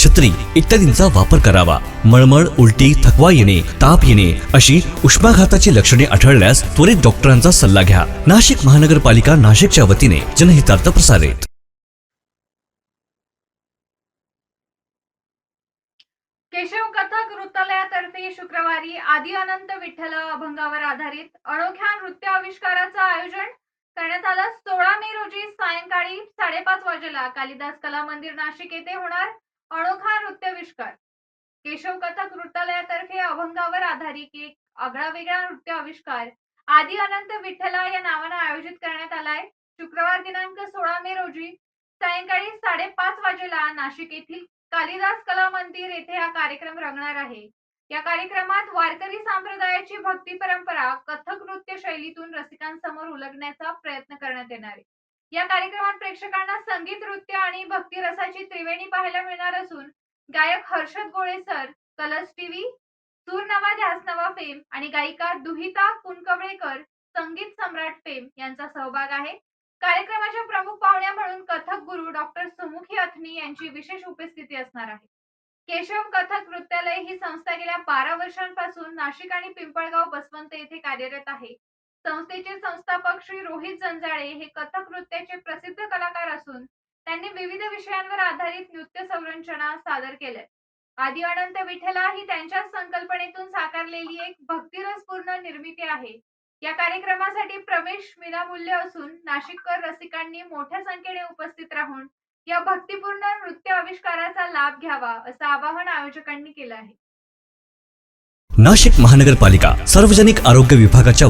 छत्री इत्यादींचा वापर करावा. मळमळ उलटी थकवा येणे ताप येणे अशी उष्माघाताची लक्षणे आढळल्यास त्वरित डॉक्टरांचा सल्ला घ्या. नाशिक महानगरपालिका नाशिकच्या वतीने जनहितार्थ प्रसारित. केशव कथक नृत्यालयातर्फे शुक्रवारी आदी अनंत विठ्ठल अभंगावर आधारित अनोख्या नृत्य आविष्काराचं आयोजन करण्यात आलं. सोळा मे रोजी सायंकाळी साडेपाच वाजेला कालिदास कला मंदिर नाशिक येथे होणार. अनोखा नृत्याविष्कार. केशव कथक नृत्यालयातर्फे अभंगावर आधारित एक आगळा वेगळा नृत्य आविष्कार आदी अनंत विठ्ठला या नावानं आयोजित करण्यात आलाय शुक्रवार दिनांक सोळा मे रोजी सायंकाळी साडेपाच वाजेला नाशिक येथील कालिदास कला मंदिर येथे हा कार्यक्रम रंगणार आहे. या कार्यक्रमात वारकरी संप्रदायाची भक्ती परंपरा कथक नृत्य शैलीतून रसिकांसमोर उलगण्याचा प्रयत्न करण्यात येणार आहे. या कार्यक्रमात प्रेक्षकांना संगीत नृत्य आणि भक्ती रसाची त्रिवेणी पाहायला मिळणार असून गायक हर्षद गोळे सर कलर्स टीव्ही सूर नवा ध्यास नवा फेम आणि गायिका दुहिता कुणकवळेकर संगीत सम्राट फेम यांचा सहभाग आहे. कार्यक्रमाच्या प्रमुख पाहुण्या म्हणून कथक गुरु डॉक्टर सुमुखी अथनी यांची विशेष उपस्थिती असणार आहे. केशव कथक नृत्यालय ही संस्था गेल्या बारा वर्षांपासून नाशिक आणि पिंपळगाव बसवंत येथे कार्यरत आहे. संस्थेचे संस्थापक श्री रोहित जंजाळे हे कथक नृत्याचे प्रसिद्ध कलाकार असून त्यांनी विविध विषयांवर आधारित नृत्य संरचना सादर केल्या. आदी अनंत विठ्ठला ही त्यांच्याच संकल्पनेतून साकारलेली एक भक्तिरसपूर्ण निर्मिती आहे. या कार्यक्रमासाठी प्रवेश विनामूल्य असून नाशिककर रसिकांनी मोठ्या संख्येने उपस्थित राहून या भक्तिपूर्ण नृत्य आविष्काराचा लाभ घ्यावा असं आवाहन आयोजकांनी केलं आहे. नाशिक महानगरपालिका सार्वजनिक आरोग्य विभागाच्या